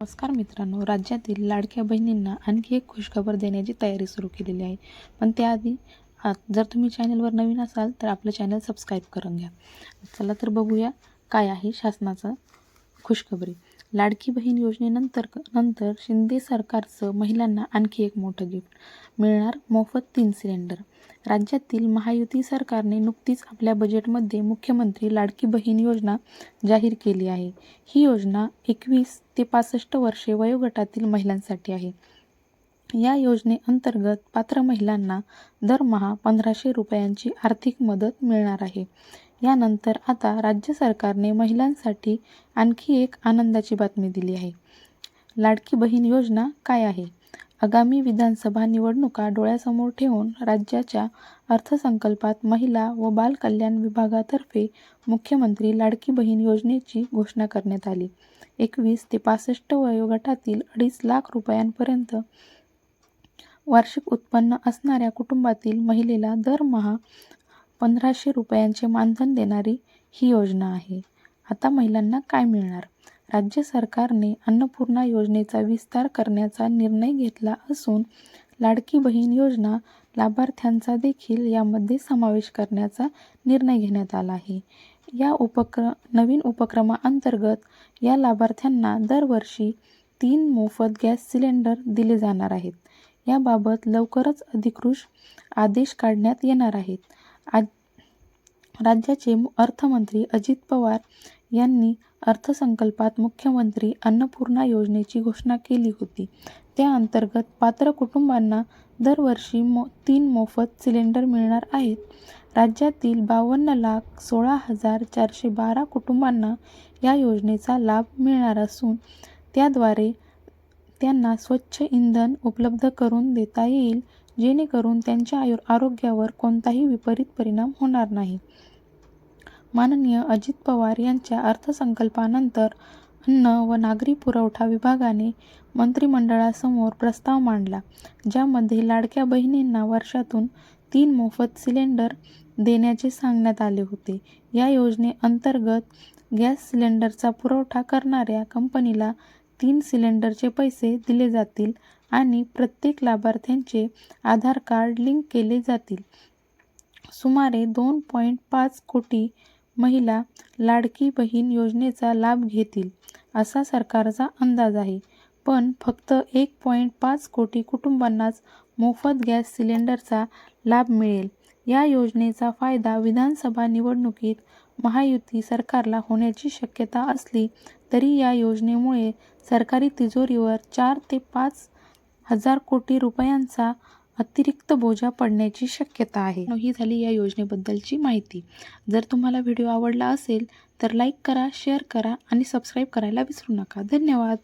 नमस्कार मित्रांनो राज्यातील लाडक्या बहिणींना आणखी एक खुशखबर देण्याची तयारी सुरू केलेली आहे. पण त्याआधी जर तुम्ही चॅनलवर नवीन असाल तर आपलं चॅनल सबस्क्राईब करून घ्या. चला तर बघूया काय आहे शासनाचं खुशखबरी. लाडकी बहीण योजनेनंतर नंतर शिंदे सरकारचं महिलांना आणखी एक मोठं गिफ्ट. मिळणार मोफत तीन सिलेंडर. राज्यातील महायुती सरकारने नुकतीच आपल्या बजेटमध्ये मुख्यमंत्री लाडकी बहीण योजना जाहीर केली आहे. ही योजना एकवीस ते पासष्ट वर्षे वयोगटातील महिलांसाठी आहे. या योजनेअंतर्गत पात्र महिलांना दरमहा पंधराशे रुपयांची आर्थिक मदत मिळणार आहे. यानंतर आता राज्य सरकारने महिलांसाठी आणखी एक आनंदाची बातमी दिली आहे. लाडकी बहीण योजना काय आहे? आगामी विधानसभा निवडणुका डोळ्यासमोर ठेवून राज्याच्या अर्थसंकल्पात महिला व बाल कल्याण विभागातर्फे मुख्यमंत्री लाडकी बहीण योजनेची घोषणा करण्यात आली. एकवीस ते पासष्ट वयोगटातील अडीच लाख रुपयांपर्यंत वार्षिक उत्पन्न असणाऱ्या कुटुंबातील महिलेला दरमहा पंधराशे रुपयांचे मानधन देणारी ही योजना आहे. आता महिलांना काय मिळणार? राज्य सरकारने अन्नपूर्णा योजनेचा विस्तार करण्याचा निर्णय घेतला असून लाडकी बहीण योजना लाभार्थ्यांचा देखील यामध्ये समावेश करण्याचा निर्णय घेण्यात आला आहे. या उपक्र नवीन उपक्रमाअंतर्गत या लाभार्थ्यांना दरवर्षी तीन मोफत गॅस सिलेंडर दिले जाणार आहेत. याबाबत लवकरच अधिकृत आदेश काढण्यात येणार आहेत. आज राज्याचे अर्थमंत्री अजित पवार यांनी अर्थसंकल्पात मुख्यमंत्री अन्नपूर्णा योजनेची घोषणा केली होती. त्या अंतर्गत पात्र कुटुंबांना दरवर्षी मो तीन मोफत सिलेंडर मिळणार आहेत. राज्यातील बावन्न लाख सोळा हजार चारशे बारा कुटुंबांना या योजनेचा लाभ मिळणार असून त्याद्वारे त्यांना स्वच्छ इंधन उपलब्ध करून देता येईल. जेणेकरून त्यांच्या आयु आरोग्यावर कोणताही विपरीत परिणाम होणार नाही. माननीय अजित पवार यांच्या अर्थसंकल्पानंतर अन्न व नागरी पुरवठा विभागाने मंत्रिमंडळासमोर प्रस्ताव मांडला ज्यामध्ये लाडक्या बहिणींना वर्षातून तीन मोफत सिलेंडर देण्याचे सांगण्यात आले होते. या योजनेअंतर्गत गॅस सिलेंडरचा पुरवठा करणाऱ्या कंपनीला तीन सिलेंडरचे पैसे दिले जातील आणि प्रत्येक लाभार्थ्यांचे आधार कार्ड लिंक केले जातील. सुमारे दोन पॉईंट पाच कोटी महिला लाडकी बहीण योजनेचा लाभ घेतील असा सरकारचा अंदाज आहे. पण फक्त एक पॉईंट पाच कोटी कुटुंबांनाच मोफत गॅस सिलेंडरचा लाभ मिळेल. या योजनेचा फायदा विधानसभा निवडणुकीत महायुती सरकारला होण्याची शक्यता असली तरी या योजनेमुळे सरकारी तिजोरीवर चार ते पाच हजार कोटी रुपयांचा अतिरिक्त बोजा पडण्याची शक्यता आहे. ही झाली या योजनेबद्दलची माहिती. जर तुम्हाला व्हिडिओ आवडला असेल तर लाईक करा शेअर करा आणि सबस्क्राईब करायला विसरू नका. धन्यवाद.